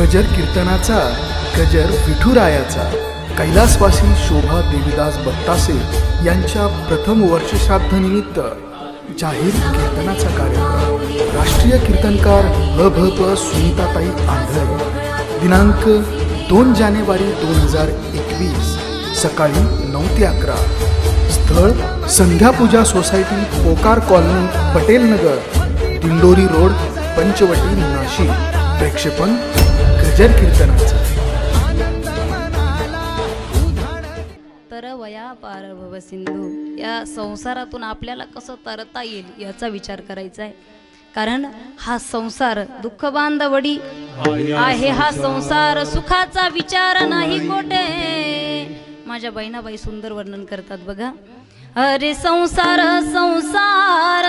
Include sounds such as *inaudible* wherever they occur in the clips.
गजर कीर्तनाचा गजर विठुरायाचा कैलासवासी शोभा देवीदास बत्तासे यांच्या प्रथम वर्षश्राद्धनिमित्त जाहीर कीर्तनाचा कार्यक्रम. राष्ट्रीय कीर्तनकार ह भ प सुनीताताई आंधळे. दिनांक दोन जानेवारी दोन हजार एकवीस सकाळी नऊ ते अकरा. स्थळ संध्यापूजा society पोकार colony Patel Nagar Dindori road Panchavati Nashik. प्रेक्षेपण भजन कीर्तनाचं तर वया पार भव सिंधू या संसारातून आपल्याला कसं तरता येईल याचा विचार करायचा आहे. कारण हा संसार दुःख बांधवडी आहे हा संसार सुखाचा विचार नाही कोठे. माझ्या बहिणाबाई सुंदर वर्णन करतात बघा. अरे संसार संसार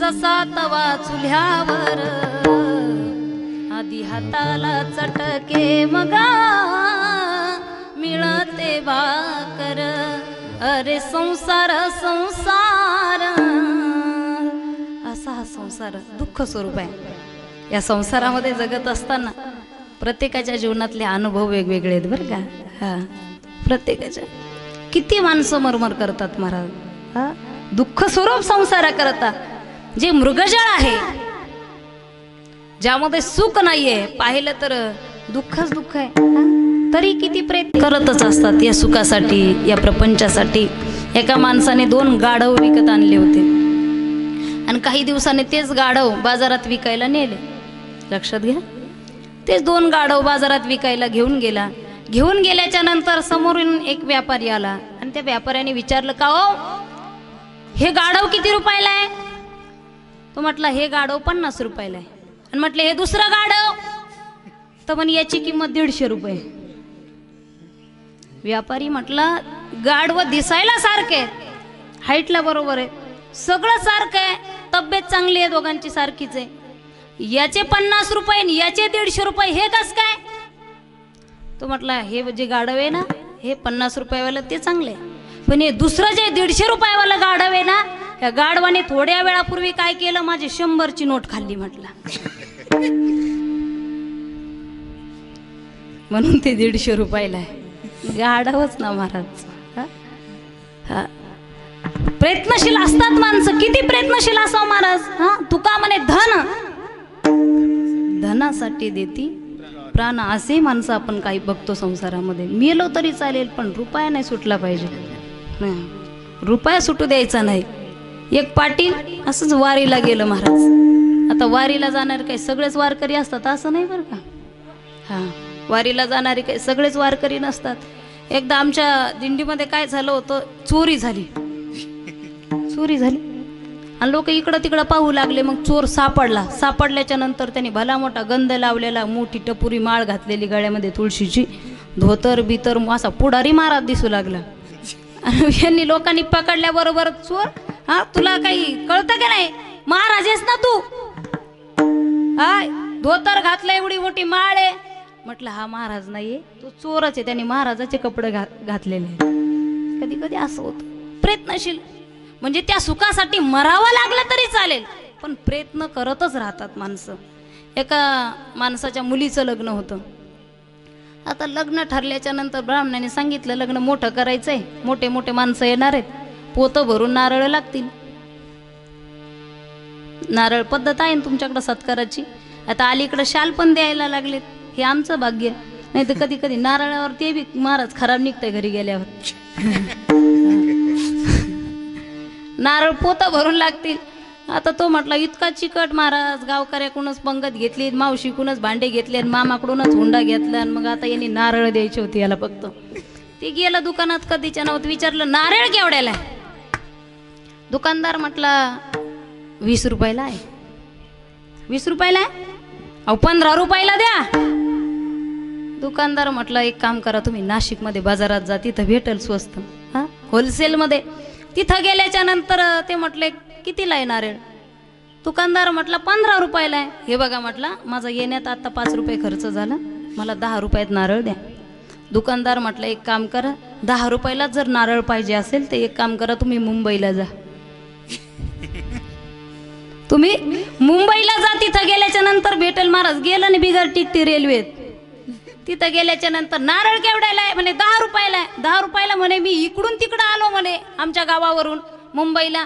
जसा तवा चुल्ह्यावर कधी हाताला चटके मगा? मिळते बाकर अरे संसार संसार. असा हा संसार दुःख स्वरूप आहे. या संसारामध्ये जगत असताना प्रत्येकाच्या जीवनातले अनुभव वेगवेगळे आहेत बरं का? हा. प्रत्येकाच्या. किती माणसं मरमर करतात महाराज? हा? दुःख स्वरूप संसार करता जे मृगजळ आहे ज्यामध्ये सुख नाहीये पाहिलं तर दुःखच दुःख आहे तरी किती प्रयत्न करतच असतात या सुखासाठी या प्रपंचासाठी. एका माणसाने दोन गाढव विकत आणले होते. आणि काही दिवसांनी तेच गाढव बाजारात विकायला नेले. लक्षात घ्या. तेच दोन गाढव बाजारात विकायला घेऊन गेला. घेऊन गेल्याच्यानंतर समोरून एक व्यापारी आला. आणि त्या व्यापाऱ्याने विचारलं का हो? हे गाढव किती रुपयाला आहे? तो म्हटला हे गाढव पन्नास रुपयाला आहे. आणि म्हटलं हे दुसरं गाढव तर पण याची किंमत दीडशे रुपये. व्यापारी म्हटला गाढव दिसायला सारखे हाईटला बरोबर आहे. सगळं सारखं आहे. तब्येत चांगली आहे दोघांची सारखीच आहे. याचे पन्नास रुपये याचे दीडशे रुपये हे कस काय? तो म्हटला हे जे गाडव आहे ना हे पन्नास रुपयावालं ते चांगले आहे. पण हे दुसरं जे दीडशे रुपयावालं गाढव आहे ना या गाढवाने थोड्या वेळापूर्वी काय केलं? माझी शंभरची नोट खाल्ली म्हटलं. म्हणून ते दीडशे रुपयाला आहे. गाढवच ना महाराज. हा? प्रयत्नशील असतात माणसं. किती प्रयत्नशील असावं महाराज? हा? तुका म्हणे धन. धनासाठी देती प्राण. असे माणसं आपण काही बघतो संसारामध्ये. मेलो तरी चालेल पण रुपया नाही सुटला पाहिजे. रुपया सुटू द्यायचा नाही. एक पाटील असंच वारीला गेलं महाराज. वारीला जाणारे काही सगळेच वारकरी असतात असं नाही बरं का? हां वारीला जाणारे काही सगळेच वारकरी नसतात. एकदा आमच्या दिंडीमध्ये काय झालं होतं? चोरी झाली. चोरी झाली. आणि लोक इकडं तिकडं पाहू लागले मग चोर सापडला. सापडल्याच्या नंतर त्यांनी भला मोठा गंध लावलेला मोठी टपुरी माळ घातलेली गळ्यामध्ये तुळशीची. धोतर बितर असा पुढारी महाराज दिसू लागला. यांनी लोकांनी पकडल्याबरोबर चोर हा तुला काही कळतं का नाही? महाराज आहेस ना तू? हाय धोतर घातलं एवढी मोठी माळ. आहे म्हटलं हा महाराज नाहीये तो चोरच आहे त्याने महाराजाचे कपडे घा घातलेले आहेत. कधी कधी असं होत. प्रयत्नशील. म्हणजे त्या सुखासाठी मरावं लागलं तरी चालेल पण प्रयत्न करतच राहतात माणसं. एका माणसाच्या मुलीचं लग्न होतं. आता लग्न ठरल्याच्या नंतर ब्राह्मणाने सांगितलं लग्न मोठं करायचंय मोठे मोठे माणसं येणार आहेत. पोतं भरून नारळ लागतील. नारळ पद्धत आहे ना तुमच्याकडं सत्काराची? आता अलीकडं शाल पण द्यायला लागलेत. हे आमचं भाग्य. नाही तर कधी कधी नारळावर ते बी महाराज खराब निघतंय घरी गेल्यावर. नारळ पोता भरून लागतील. आता तो म्हटला इतका चिकट महाराज गावकऱ्याकडूनच पंगत घेतली मावशीकडूनच भांडे घेतले आणि मामाकडूनच हुंडा घेतला आणि मग आता यांनी नारळ द्यायची होती याला फक्त. ते गेलं दुकानात कधीच्या नव्हतं. विचारलं नारळ केवढ्याला दुकानदार म्हटला वीस रुपयाला आहे. वीस रुपयाला आहे? अहो पंधरा रुपयाला द्या. दुकानदार म्हटलं एक काम करा तुम्ही नाशिकमध्ये बाजारात जा तिथं भेटेल स्वस्त. हां? होलसेलमध्ये. तिथं गेल्याच्यानंतर ते म्हटले कितीला आहे नारळ? दुकानदार म्हटला पंधरा रुपयाला आहे. हे बघा म्हटला माझा येण्यात आत्ता पाच रुपये खर्च झाला. मला दहा रुपयात नारळ द्या. दुकानदार म्हटलं एक काम करा दहा रुपयाला जर नारळ पाहिजे असेल तर एक काम करा तुम्ही मुंबईला जा. तुम्ही मुंबईला जा तिथं गेल्याच्यानंतर भेटेल महाराज. गेलं आणि बिगर टिकती रेल्वेत. तिथं गेल्याच्यानंतर नारळ केवढ्याला आहे म्हणे? दहा रुपयाला आहे. दहा रुपयाला म्हणे मी इकडून तिकडं आलो म्हणे आमच्या गावावरून मुंबईला.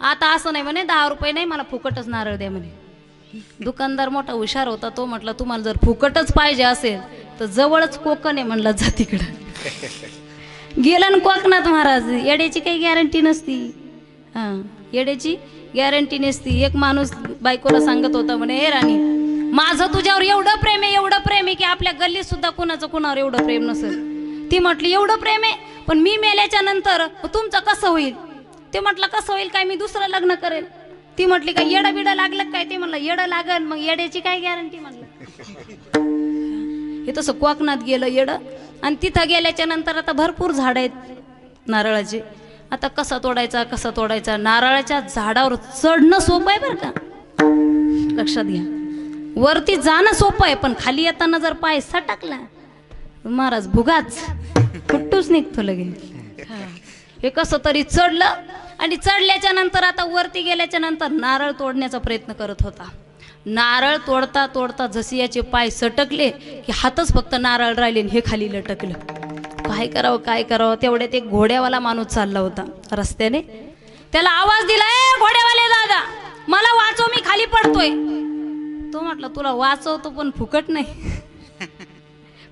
आता असं नाही म्हणे दहा रुपये नाही मला फुकटच नारळ द्या म्हणे. दुकानदार मोठा हुशार होता तो म्हटला तुम्हाला जर फुकटच पाहिजे असेल तर जवळच कोकण आहे म्हणलं जा तिकडं. गेलं ना कोकणात महाराज. येड्याची काही गॅरंटी नसती. हां येड्याची गॅरंटी नसती. एक माणूस बायकोला सांगत होता म्हणे हे राणी माझं तुझ्यावर एवढं प्रेम आहे एवढं प्रेम आहे की आपल्या गल्लीत सुद्धा कुणाचं कुणावर एवढं प्रेम नसेल. ती म्हटली एवढं प्रेम आहे पण मी मेल्याच्या नंतर तुमचं कसं होईल? ते म्हटलं कसं होईल काय? मी दुसरं लग्न करेल. ती म्हटली काय येडं बिडं लागलं काय? ते म्हणलं येडं लागल मग येड्याची काय गॅरंटी म्हणलं? हे तसं कोकणात गेलं येडं. आणि तिथं गेल्याच्यानंतर आता भरपूर झाड आहेत नारळाचे. आता कसा तोडायचा कसा तोडायचा? नारळाच्या झाडावर चढणं सोपं आहे बरं का? लक्षात घ्या. वरती जाणं सोपं आहे पण खाली येताना जर पाय सटकला महाराज भुगाच. फुट्टूच निघतो लगे हे. कसं तरी चढलं आणि चढल्याच्या नंतर आता वरती गेल्याच्यानंतर नारळ तोडण्याचा प्रयत्न करत होता. नारळ तोडता तोडता जसे याचे पाय सटकले की हातच फक्त नारळ राहिले हे खाली लटकलं. काय करावं काय करावं? तेवढ्यात एक घोड्यावाला माणूस चालला होता रस्त्याने. त्याला आवाज दिला ए घोड्यावाले दादा मला वाचव मी खाली पडतोय. तो म्हटलं तुला वाचवतो पण फुकट नाही. *laughs*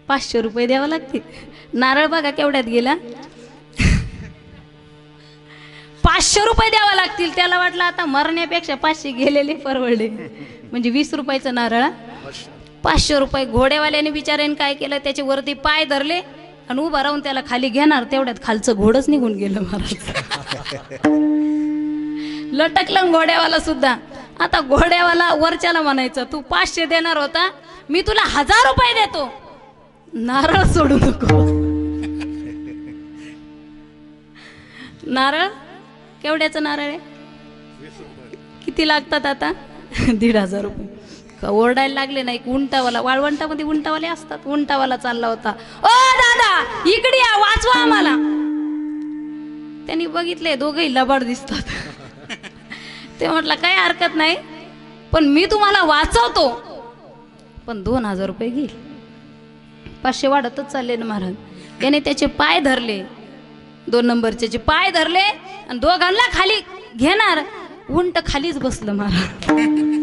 पाचशे रुपये द्यावं लागतील. नारळ बघा केवढ्यात गेला. *laughs* पाचशे रुपये द्यावा लागतील. त्याला वाटलं आता मरण्यापेक्षा पाचशे गेलेले परवडले. म्हणजे वीस रुपयाचं नारळ? पाचशे रुपये घोड्यावाल्याने बिचाऱ्याने काय केलं? त्याचे वरती पाय धरले. आणि उभा राहून त्याला खाली घेणार तेवढ्यात खालचं घोडच निघून गेलं महाराज. लटकलं घोड्यावाला सुद्धा. आता घोड्यावाला वरच्याला म्हणायचं तू पाचशे देणार होता मी तुला हजार रुपये देतो. नारळ सोडू नको. नारळ? केवढ्याचं नारळ आहे? किती लागतात आता? दीड हजार रुपये. ओरडायला लागले नाही उंटावाला. वाळवंटामध्ये उंटावाले असतात. उंटावाला चालला होता. ओ दादा इकडे या वाचवा आम्हाला. त्यांनी बघितले दोघही लबाड दिसतात. ते म्हटलं काही हरकत नाही. पण मी तुम्हाला वाचवतो. पण दोन हजार रुपये घेईल. पाचशे वाढतच चालले ना महाराज. त्याने त्याचे पाय धरले. दोन नंबरचे जे पाय धरले आणि दोघांना खाली घेणार. उंट खालीच बसलं महाराज.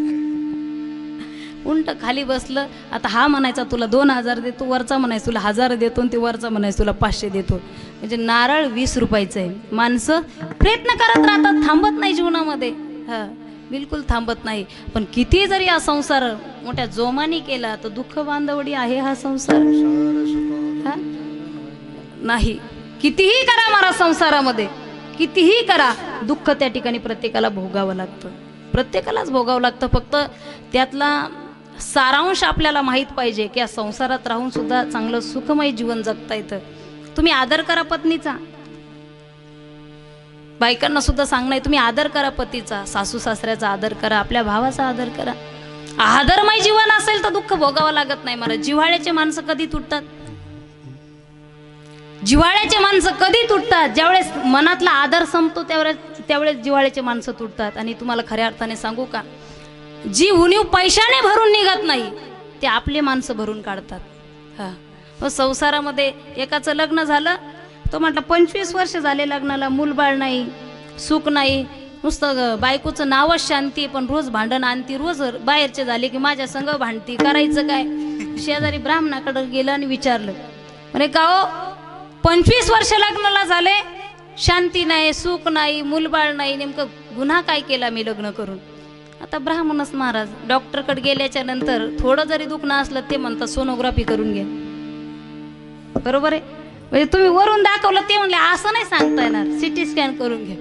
उंट खाली बसलं. आता हा म्हणायचा तुला दोन हजार देतो वरचा म्हणायचं तुला हजार देतो आणि ते वरचा म्हणायचं तुला पाचशे देतो. म्हणजे नारळ वीस रुपयाचं आहे. माणसं प्रयत्न करत राहतात थांबत नाही जीवनामध्ये. हा बिलकुल थांबत नाही. पण किती जरी हा संसार मोठ्या जोमाने केला तर दुःख बांधवडी आहे हा संसार. नाही. कितीही करा मारा संसारामध्ये. कितीही करा. दुःख त्या ठिकाणी प्रत्येकाला भोगावं लागतं. प्रत्येकालाच भोगावं लागतं. फक्त त्यातला सारांश आपल्याला माहीत पाहिजे की या संसारात राहून सुद्धा चांगलं सुखमय जीवन जगता येतं. तुम्ही आदर करा पत्नीचा. बायकांना सुद्धा सांगणं तुम्ही आदर करा पतीचा. सासू सासऱ्याचा आदर करा आपल्या भावाचा आदर करा. आदरमय जीवन असेल तर दुःख भोगावं लागत नाही मला जिव्हाळ्याचे माणसं कधी तुटतात? जिव्हाळ्याचे माणसं कधी तुटतात? ज्यावेळेस मनातला आदर संपतो त्यावेळेस त्यावेळेस जिव्हाळ्याचे माणसं तुटतात. आणि तुम्हाला खऱ्या अर्थाने सांगू का? जी उणीव पैशाने भरून निघत नाही ते आपले माणसं भरून काढतात. हा. मग संसारामध्ये एकाचं लग्न झालं तो म्हटलं पंचवीस वर्ष झाले लग्नाला मूलबाळ नाही सुख नाही नुसतं बायकोचं नावच शांती पण रोज भांडण आणती रोज बाहेरचे झाले की माझ्या संग भांडती करायचं काय? शेजारी ब्राह्मणाकडे गेलं आणि विचारलं म्हणे का हो? पंचवीस वर्ष लग्नाला झाले शांती नाही सुख नाही मूलबाळ नाही नेमकं गुन्हा काय केला मी लग्न करून? आता ब्राह्मणच महाराज डॉक्टरकडे गेल्याच्यानंतर थोडं जरी दुखणं असलं ते म्हणतात सोनोग्राफी करून घ्या बरोबर आहे? म्हणजे तुम्ही वरून दाखवलं ते म्हणले असं नाही सांगता येणार. सिटी स्कॅन करून घ्या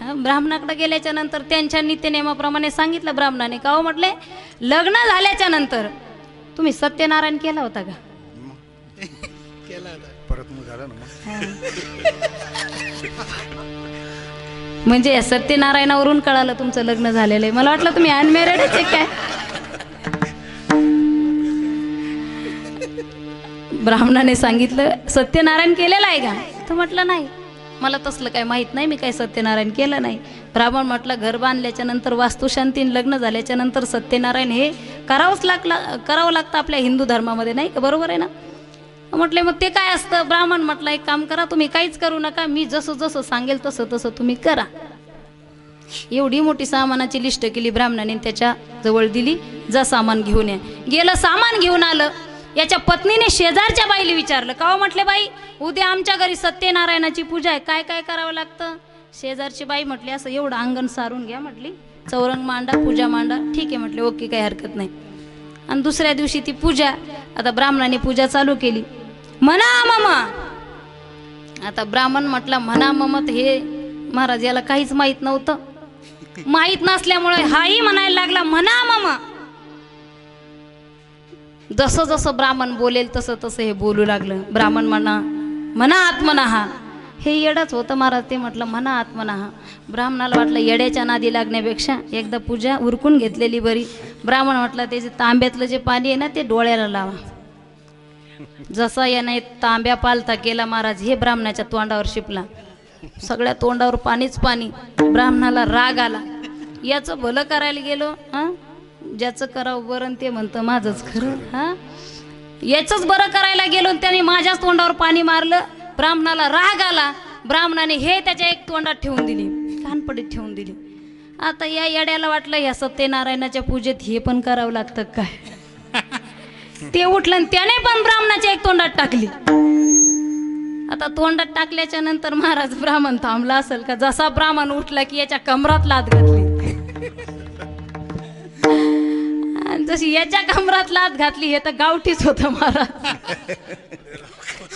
हा, ब्राह्मणाकडे गेल्याच्यानंतर त्यांच्या नित्यनेमाप्रमाणे सांगितलं ब्राह्मणाने. का हो म्हटले? लग्न झाल्याच्यानंतर. तुम्ही सत्यनारायण केला होता का? परत ना मग. म्हणजे सत्यनारायणावरून कळालं तुमचं लग्न झालेलं आहे. मला वाटलं तुम्ही अनमॅरिडच आहे काय? ब्राह्मणाने सांगितलं सत्यनारायण केलेलं आहे का? तो म्हटलं नाही. मला तसलं काय माहीत नाही मी काय सत्यनारायण केलं नाही. ब्राह्मण म्हटलं घर बांधल्याच्या नंतर वास्तुशांतीन लग्न झाल्याच्यानंतर सत्यनारायण हे करावंच लागला करावं लागतं आपल्या हिंदू धर्मामध्ये नाही का? बरोबर आहे ना? म्हटले मग ते काय असतं? ब्राह्मण म्हटलं एक काम करा तुम्ही काहीच करू नका मी जसं जसं सांगेल तसं तसं तुम्ही करा. एवढी मोठी सामानाची लिस्ट केली ब्राह्मणाने त्याच्याजवळ दिली जा सामान घेऊन या. गेलं सामान घेऊन आलं. याच्या पत्नीने शेजारच्या बाईला विचारलं का हो म्हटले बाई उद्या आमच्या घरी सत्यनारायणाची पूजा आहे काय काय करावं लागतं? शेजारची बाई म्हटली असं एवढं अंगण सारून घ्या म्हटली. चौरंग मांडा पूजा मांडा. ठीक आहे म्हटले ओके काही हरकत नाही. आणि दुसऱ्या दिवशी ती पूजा आता ब्राह्मणाने पूजा चालू केली. म्हणा मामा. आता ब्राह्मण म्हटला म्हणा ममत हे महाराज याला काहीच माहीत नव्हतं. माहीत नसल्यामुळे हाही म्हणायला लागला म्हणा मामा. जसं जसं ब्राह्मण बोलेल तसं तसं हे बोलू लागलं. ब्राह्मण म्हणा म्हणा आत्मना. हा हे येडच होतं महाराज. ते म्हटलं म्हणा आत्मना. हा ब्राह्मणाला वाटलं येड्याच्या नादी लागण्यापेक्षा एकदा पूजा उरकून घेतलेली बरी. ब्राह्मण म्हटलं त्याचे तांब्यातलं जे पाणी आहे ना ते डोळ्याला लावा. जसा याने तांब्या पालता केला महाराज हे ब्राह्मणाच्या तोंडावर शिपला. सगळ्या तोंडावर पाणीच पाणी. ब्राह्मणाला राग आला. याचं भलं करायला गेलो हां? ज्याचं करावं बरं ते म्हणतं माझंच खरं. हां? याचंच बरं करायला गेलो आणि त्याने माझ्याच तोंडावर पाणी मारलं. ब्राह्मणाला राग आला. ब्राह्मणाने हे त्याच्या एक तोंडात ठेवून दिली. कानपडीत ठेवून दिली. आता या येड्याला वाटलं या सत्यनारायणाच्या पूजेत हे पण करावं लागतं काय? *laughs* ते उठलं आणि त्याने पण ब्राह्मणाच्या एक तोंडात टाकली. आता तोंडात टाकल्याच्या नंतर महाराज ब्राह्मण थांबला असेल का? जसा ब्राह्मण उठला की याच्या कमरात लात घातली. *laughs* आणि जशी याच्या कमरात लात घातली हे तर गावठीच होतं महाराज. *laughs* *laughs*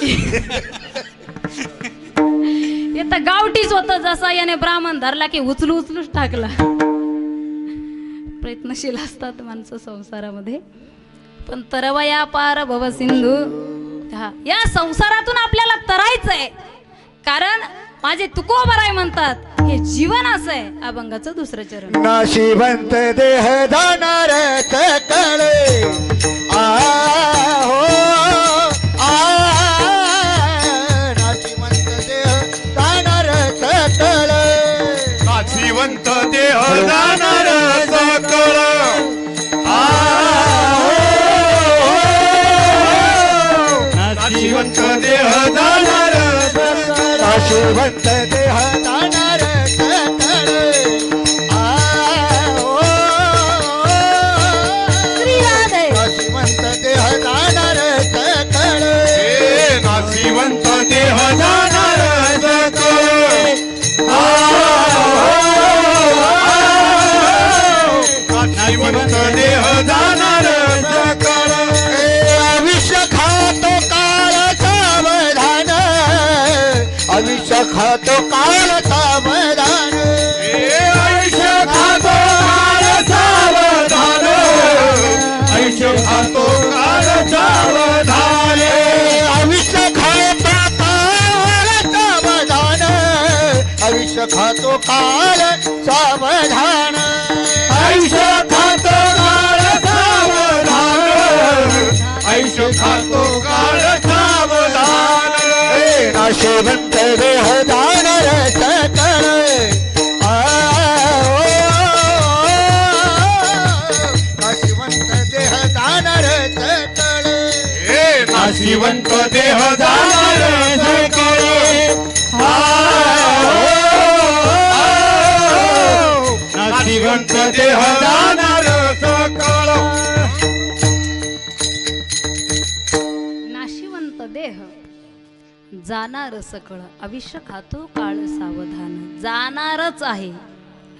हे तर गावठीच होत जसा याने ब्राह्मण धरला की उचलू उचलूच टाकला. प्रयत्नशील असतात माणसं संसारामध्ये. पण तरवया पार भव सिंधू. हा या संसारातून आपल्याला तरायचंय. कारण माझे तुकोबराय म्हणतात हे जीवन असं आहे अभंगाचं दुसरं चरण. नाशिवंत देह जाणार कळे. आ हो आ. भगवंत देह जाणार सकळ. नाशिवंत हो, हो. देह जाणार नाशिवंत देह काळ सावधान. आयुष्य खातो काळ सावधान. आयुष्य खातो काळ सावधान. नाशिवंत देह जाणार सकळ आ, ओ, नाशिवंत देह जाणार सकळ हे नाशिवंत देह जाणार सकळ. आयुष्य खातो काळ सावधान. जाणारच आहे.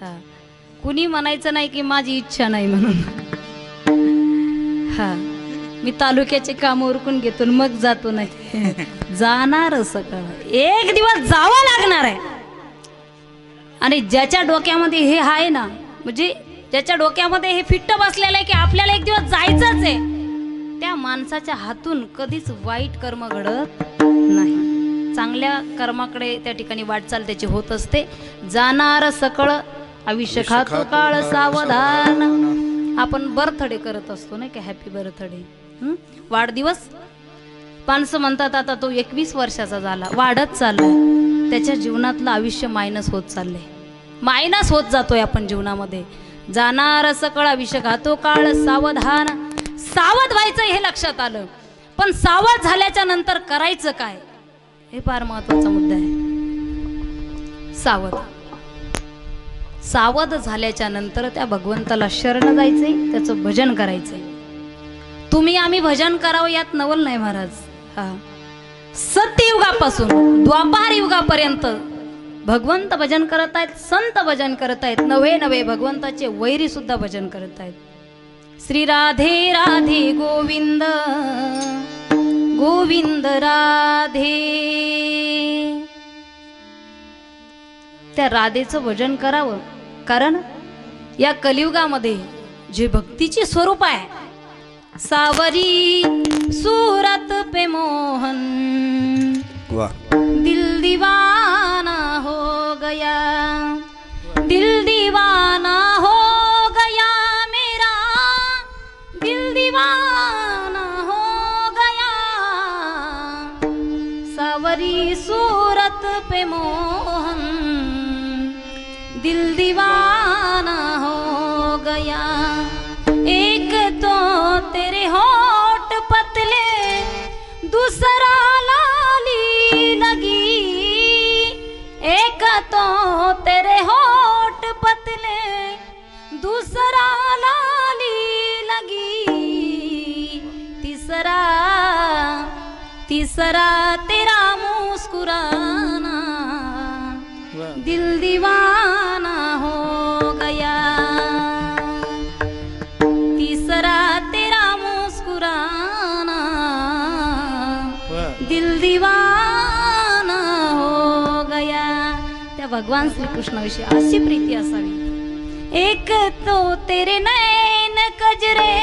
हा. कुणी म्हणायचं नाही की माझी इच्छा नाही म्हणून. हा. मी तालुक्याचे काम उरकून घेतो मग जातो नाही. जाणार सकळ. एक दिवस जावं लागणार आहे. आणि ज्याच्या डोक्यामध्ये हे आहे ना म्हणजे ज्याच्या डोक्यामध्ये हे फिट्ट बसलेलं आहे की आपल्याला एक दिवस जायचंच आहे त्या माणसाच्या हातून कधीच वाईट कर्म घडत नाही. चांगल्या कर्माकडे त्या ठिकाणी वाटचाल त्याची होत असते. जाणार सकळ आयुष्य खातो काळ सावधान. आपण बर्थडे करत असतो नाही का? हॅपी बर्थडे वाढदिवस? माणसं म्हणतात आता तो एकवीस वर्षाचा झाला. वाढत चाललाय. त्याच्या जीवनातलं आयुष्य मायनस होत चाललंय. मायनस होत जातोय आपण जीवनामध्ये. जाणार सकळ आयुष्य खातो काळ सावधान. सावध व्हायचं हे लक्षात आलं. पण सावध झाल्याच्यानंतर करायचं काय? हे फार महत्त्वाचा मुद्दा आहे. सावध. सावध झाल्याच्यानंतर त्या भगवंताला शरण जायचे त्याचं भजन करायचंय तुम्ही आम्ही भजन करावं यात नवल नाही महाराज. हा. सत्ययुगापासून द्वापार युगापर्यंत भगवंत भजन करत आहेत संत भजन करत आहेत नवे नवे भगवंताचे वैरी सुद्धा भजन करत आहेत. श्री राधे राधे गोविंद. गोविंद राधे. त्या राधेचं भजन करावं. कारण या कलियुगामध्ये जे भक्तीचे स्वरूप आहे सावरी सुरत पे मोहन. दिल दिवाना हो गया. तीसरा तेरा मुस्कुराना। दिल दीवाना हो गया। तीसरा तेरा मुस्कुराना। दिल दीवाना हो गया। त्या भगवान श्रीकृष्णाविषयी अशी प्रीती असावी। एक तो तेरे नैन कजरे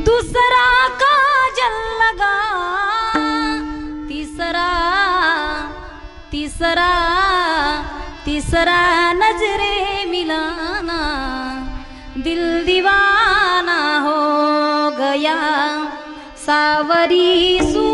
दूसरा काजल लगा तिसरा तिसरा तिसरा नजरे मिलाना दिल दिवाना हो गया सावरी सु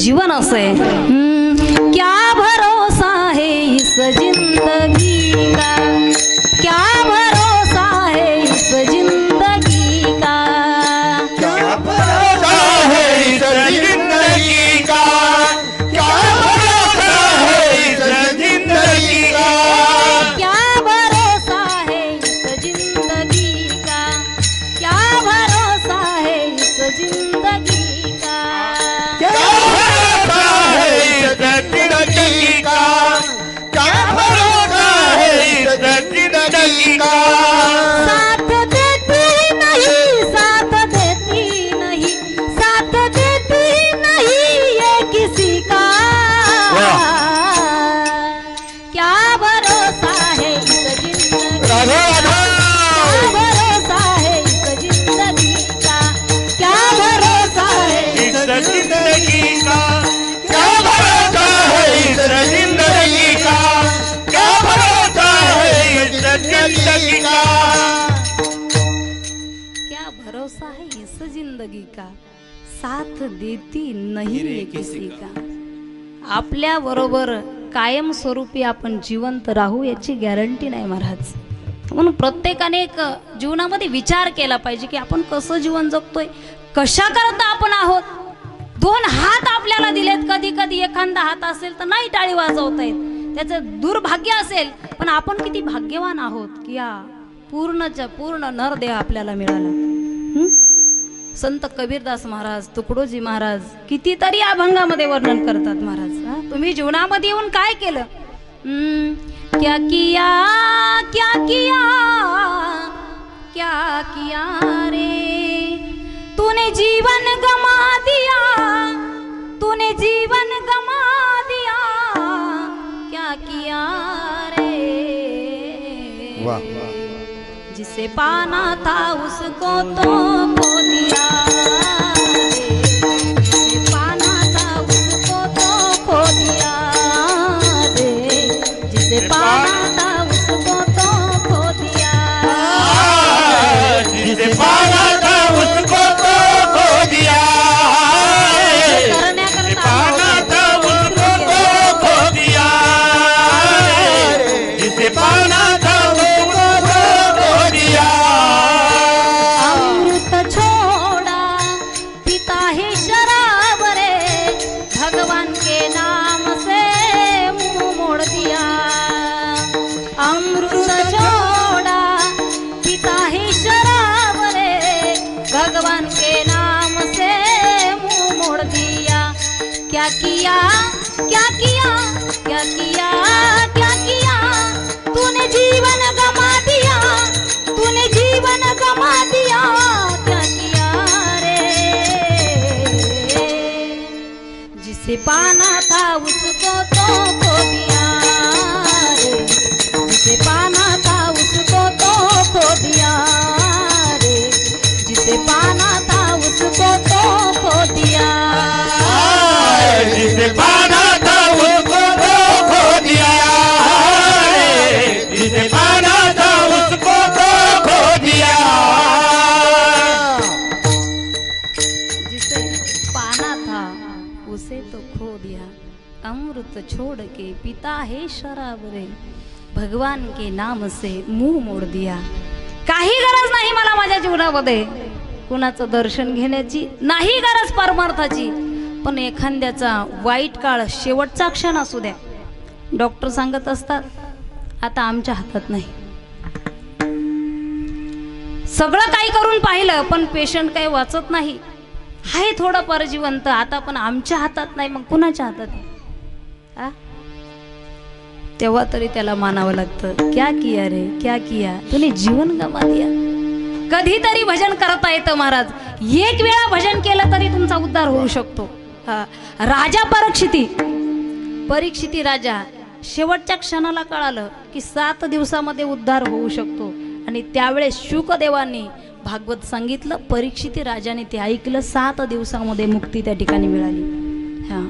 जीवन असे. का? साथ देती नहीं ये किसी का? आपल्या बरोबर कायम स्वरूपी आपण जिवंत राहू याची गॅरंटी नाही महाराज. म्हणून प्रत्येकाने एक जीवनामध्ये विचार केला पाहिजे की आपण कसं जीवन जगतोय कशा करता आपण आहोत? दोन हात आपल्याला दिलेत कधी कधी एखादा हात असेल तर नाही टाळी वाजवता येत. त्याचं दुर्भाग्य असेल पण आपण किती भाग्यवान आहोत की या पूर्णच्या पूर्ण नरदेह आपल्याला मिळाला? संत कबीरदास महाराज तुकडोजी महाराज कितीतरी अभंगामध्ये वर्णन करतात महाराज. तुम्ही जीवनामध्ये येऊन काय केलं? क्या किया क्या किया क्या किया रे? तूने जीवन गमा दिया तूने जीवन से पाना था उसको तो खो दिया पाना पिता है शराब रे। भगवान के नाम से मुंह मोड दिया। काही गरज नाही मला माझ्या जीवनामध्ये। कुणाचं दर्शन घेण्याची नाही गरज परमार्थाची। पण एखाद्याचा वाईट काळ शेवटचा क्षण असू द्या। डॉक्टर सांगत असतात आता आमच्या हातात नाही। सगळं काही करून पाहिलं पण पेशंट काही वाचत नाही। आहे थोडं परजीवंत आता पण आमच्या हातात नाही मग कुणाच्या हातात आहे? आ? तेव्हा तरी त्याला मानावं लागतं क्या किया रे क्या किया? तुने जीवन गमा दिया. कधीतरी भजन करता येतं महाराज. एक वेळा भजन केलं तरी तुमचा उद्धार होऊ शकतो. हा. राजा परीक्षिती. परीक्षिती राजा शेवटच्या क्षणाला कळालं की सात दिवसामध्ये उद्धार होऊ शकतो. आणि त्यावेळेस शुकदेवांनी भागवत सांगितलं परीक्षिती राजाने ते ऐकलं सात दिवसामध्ये मुक्ती त्या ठिकाणी मिळाली. हा.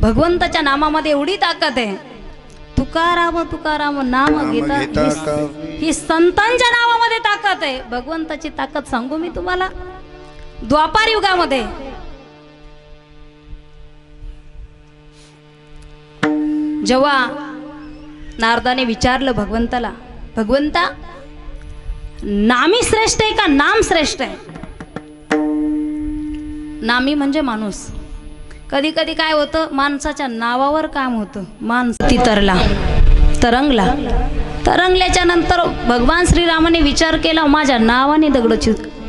भगवंताच्या नामामध्ये एवढी ताकद आहे. तुकाराम तुकाराम नाम घेता. ही- ही संतांच्या नावामध्ये ताकद आहे. भगवंताची ताकद सांगू मी तुम्हाला. द्वापार युगामध्ये. जेव्हा नारदाने विचारलं भगवंताला भगवंता नामी श्रेष्ठ आहे का? नाम श्रेष्ठ आहे. नामी म्हणजे माणूस. कधी कधी काय होतं माणसाच्या नावावर काम होतं. माणस ती तरला तरंगला. तरंगल्याच्या नंतर भगवान श्रीरामाने विचार केला माझ्या नावाने दगड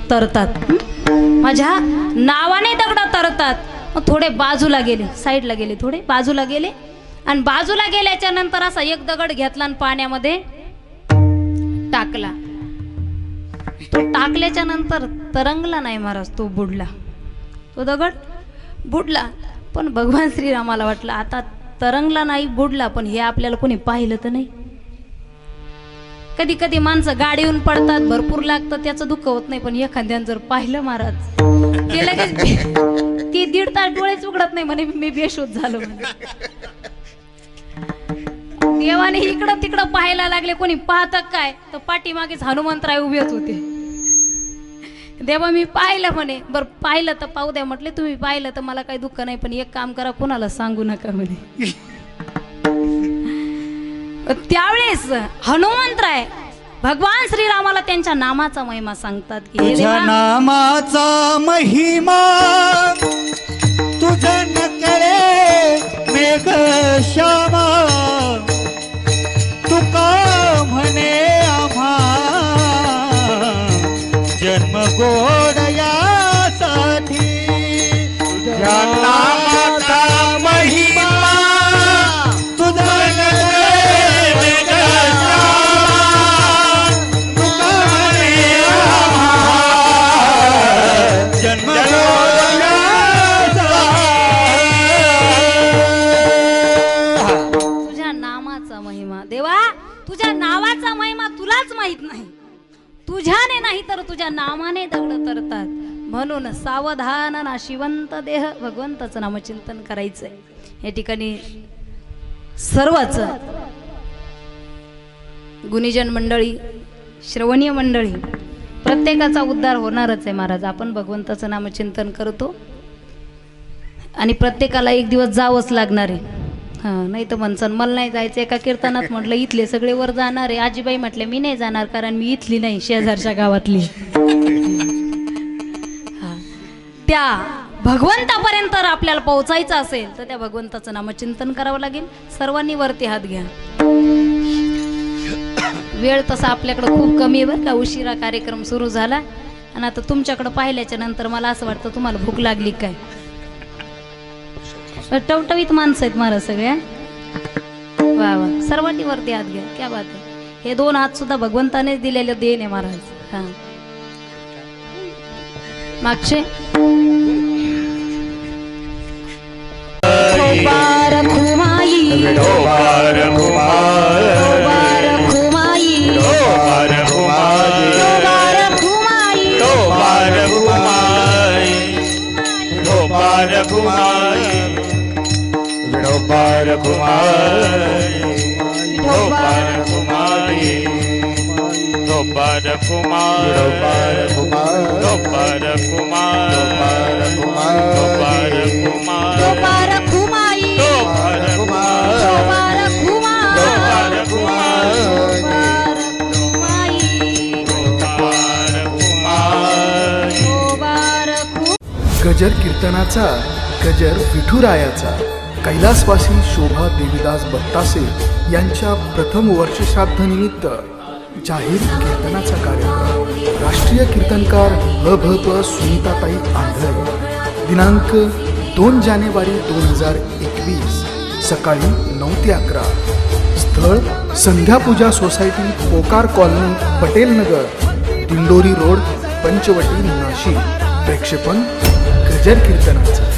तरतात. माझ्या नावाने दगड तरतात. मग थोडे बाजूला गेले साईडला गेले थोडे बाजूला गेले. आणि बाजूला गेल्याच्यानंतर असा एक दगड घेतला आणि पाण्यामध्ये टाकला. तो टाकल्याच्या नंतर तरंगला नाही महाराज तो बुडला. तो दगड बुडला. पण भगवान श्रीरामाला वाटलं आता तरंगला नाही बुडला पण हे आपल्याला कोणी पाहिलं तर नाही. कधी कधी माणसं गाडीहून पडतात भरपूर लागतं त्याचं दुःख होत नाही पण एखाद्यानं जर पाहिलं महाराज ते लगेच ती दीड तास डोळेच उघडत नाही म्हणे मी बेशोध झालो म्हणे देवाने इकडं तिकडं पाहायला लागले कोणी पाहत काय? तर पाठीमागेच हनुमंतराय उभेच होते. देवा मी पाहिलं म्हणे. बरं पाहिलं तर पाहू द्या म्हटले तुम्ही पाहिलं तर मला काही दुःख नाही पण एक काम करा कोणाला सांगू नका म्हणे. *laughs* त्यावेळेस हनुमंतराय भगवान श्रीरामाला त्यांच्या नामाचा महिमा सांगतात की हे तुझ्या देवा, नामाचा महिमा तुझ्या नकळे मेघ श्यामा गोड म्हणून सावधान नाशिवंत देह भगवंताचं नामचिंतन करायचंय. या ठिकाणी सर्वच गुणीजन मंडळी श्रवणीय मंडळी प्रत्येकाचा उद्धार होणारच आहे महाराज. आपण भगवंताचं नामचिंतन करतो आणि प्रत्येकाला एक दिवस जावंच लागणार आहे. हां नाही तर म्हणसन मला नाही जायचं एका कीर्तनात म्हटलं इथले सगळे वर जाणार आहे. आजीबाई म्हटले मी नाही जाणार कारण मी इथली नाही शेजारच्या गावातली. त्या भगवंतापर्यंत आपल्याला पोहोचायचं असेल तर त्या भगवंताचं नामचिंतन करावं लागेल. सर्वांनी वरती हात घ्या. वेळ तसा आपल्याकडे खूप कमी आहे बरं का. उशिरा कार्यक्रम सुरू झाला. आणि आता तुमच्याकडे पाहिल्याच्या नंतर मला असं वाटतं तुम्हाला भूक लागली काय? टवटवीत माणसं आहेत मला सगळ्या वा वा. सर्वांनी वरती हात घ्या. क्या बात आहे. हे दोन हात सुद्धा भगवंतानेच दिलेले देण आहे महाराज. हां. मागचे बार गजर कीर्तनाचा गजर विठुरायाचा कैलासवासी शोभा देवीदास बत्तासे यांच्या प्रथम वर्षश्राद्धनिमित्त जाहीर कीर्तनाचा कार्यक्रम. राष्ट्रीय कीर्तनकार ह भ प सुनीताताई आंधळे. दिनांक दोन जानेवारी दोन हजार एकवीस सकाळी नऊ ते अकरा. स्थळ संध्यापूजा society पोकार colony Patel Nagar Dindori road Panchavati Nashik. प्रेक्षेपण गजर कीर्तनाचं